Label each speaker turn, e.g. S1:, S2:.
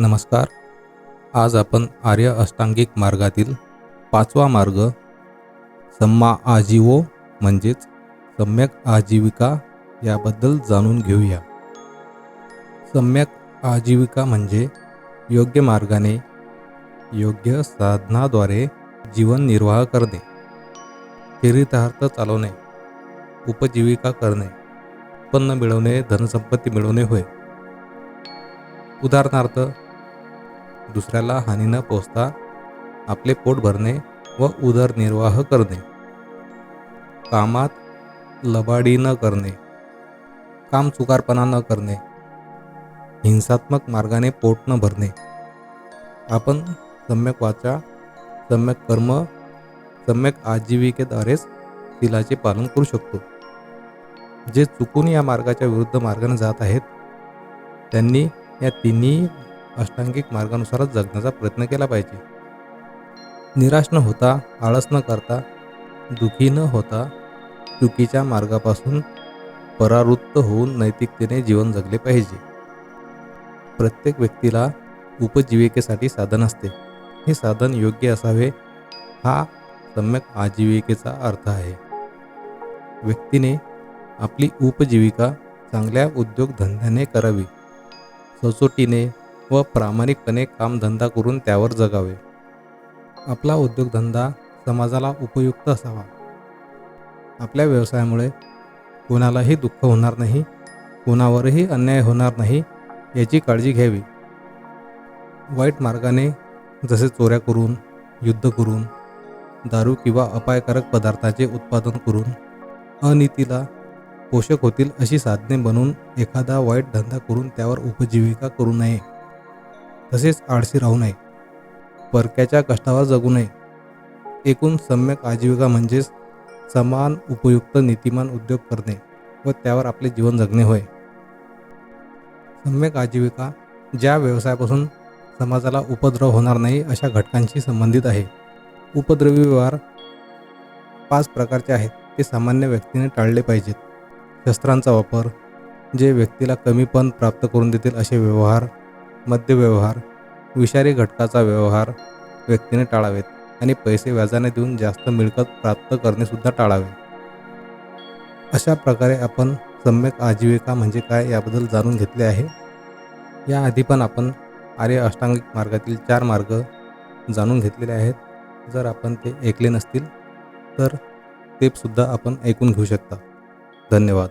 S1: नमस्कार. आज आपण आर्य अष्टांगिक मार्गातील पाचवा मार्ग सम्मा आजीवो म्हणजेच सम्यक आजीविका याबद्दल जाणून घेऊया. सम्यक आजीविका म्हणजे योग्य मार्गाने योग्य साधनाद्वारे जीवन निर्वाह करणे चरितार्थ चालवणे उपजीविका करणे उत्पन्न मिळवणे धनसंपत्ती मिळवणे होय. उदाहरणार्थ दुसऱ्याला हानी न पोचता आपले पोट भरणे व उदरनिर्वाह करणे. कामात लबाडी न करणे. काम चुकारपणा न करणे. हिंसात्मक मार्गाने पोट न भरणे. आपण सम्यक वाचा सम्यक कर्म सम्यक आजीविकेद्वारेच तिलाचे पालन करू शकतो. जे चुकून या मार्गाच्या विरुद्ध मार्गाने जात आहेत त्यांनी या तिन्ही अष्टांगिक मार्गानुसारच जगण्याचा प्रयत्न केला पाहिजे. निराश न होता आळस न करता दुखी न होता चुकीच्या मार्गापासून परावृत्त होऊन नैतिकतेने जीवन जगले पाहिजे. प्रत्येक व्यक्तीला उपजीविकेसाठी साधन असते. हे साधन योग्य असावे हा सम्यक आजीविकेचा अर्थ आहे. व्यक्तीने आपली उपजीविका चांगल्या उद्योगधंद्याने करावी. सचोटीने व प्रामाणिकपणे कामधंदा करून त्यावर जगावे. आपला उद्योगधंदा समाजाला उपयुक्त असावा. आपल्या व्यवसायामुळे कोणालाही दुःख होणार नाही कोणावरही अन्याय होणार नाही याची काळजी घ्यावी. वाईट मार्गाने जसे चोऱ्या करून युद्ध करून दारू किंवा अपायकारक पदार्थाचे उत्पादन करून अनितीला पोषक होतील अशी साधने बनवून एखादा वाईट धंदा करून त्यावर उपजीविका करू नये. तसेच आळशी राहू नये. परक्याच्या कष्टावर जगू नये. एकूण सम्यक आजीविका म्हणजेच समान उपयुक्त नीतिमान उद्योग करणे व त्यावर आपले जीवन जगणे होय. सम्यक आजीविका ज्या व्यवसायापासून समाजाला उपद्रव होणार नाही अशा घटकांशी संबंधित आहे. उपद्रवी व्यवहार पाच प्रकारचे आहेत. ते सामान्य व्यक्तीने टाळले पाहिजेत. शस्त्रांचा वापर जे व्यक्तीला कमीपण प्राप्त करून देतील असे व्यवहार मद्यव्यवहार विषारी घटकाचा व्यवहार व्यक्तीने टाळावेत आणि पैसे व्याजाने देऊन जास्त मिळकत प्राप्त करणेसुद्धा टाळावे. अशा प्रकारे आपण सम्यक आजीविका म्हणजे काय याबद्दल जाणून घेतले आहे. याआधी पण आपण आर्य अष्टांगिक मार्गातील चार मार्ग जाणून घेतलेले आहेत. जर आपण ते ऐकले नसतील तर ते सुद्धा आपण ऐकून घेऊ शकता. धन्यवाद.